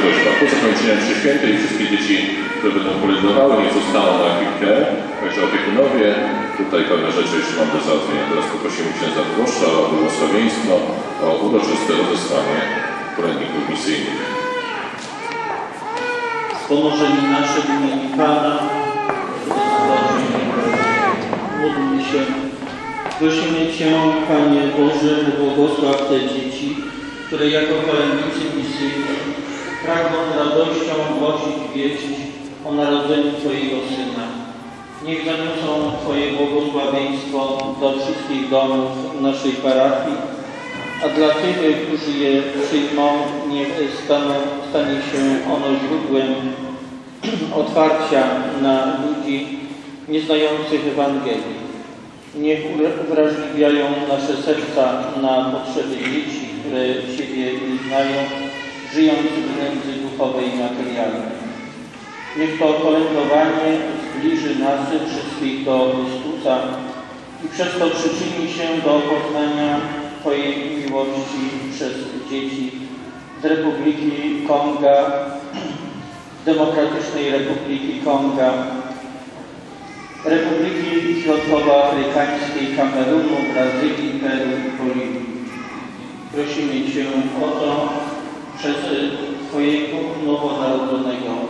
prośba. Po zakończeniu mszy świętej wszystkie dzieci, które będą koledowały, nie zostaną na chwilkę. Także opiekunowie, tutaj pewne rzeczy jeszcze mam do załatwienia. Teraz poprosimy księdza proboszcza o błogosławieństwo, o uroczyste rozesłanie poradników misyjnych. Pomożenie nasze w imieniu Pana, módlmy się. Prosimy Cię, Panie Boże, błogosław te dzieci, które jako kolędnicy misyjni pragną radością głosić wieść o narodzeniu Twojego Syna. Niech zaniosą Twoje błogosławieństwo do wszystkich domów naszej parafii, a dla tych, którzy je przyjmą, niech staną, stanie się ono źródłem otwarcia na ludzi nieznających Ewangelii. Niech uwrażliwiają nasze serca na potrzeby dzieci, które siebie nie znają, żyjąc w nędzy duchowej i materialnej. Niech to kolędowanie zbliży nas wszystkich do Chrystusa i przez to przyczyni się do poznania Twojej miłości przez dzieci z Republiki Konga, Demokratycznej Republiki Konga, Republiki Środkowoafrykańskiej, Kamerunu, Brazylii, Peru i Boliwii. Prosimy Cię o to przez Twojego nowonarodzonego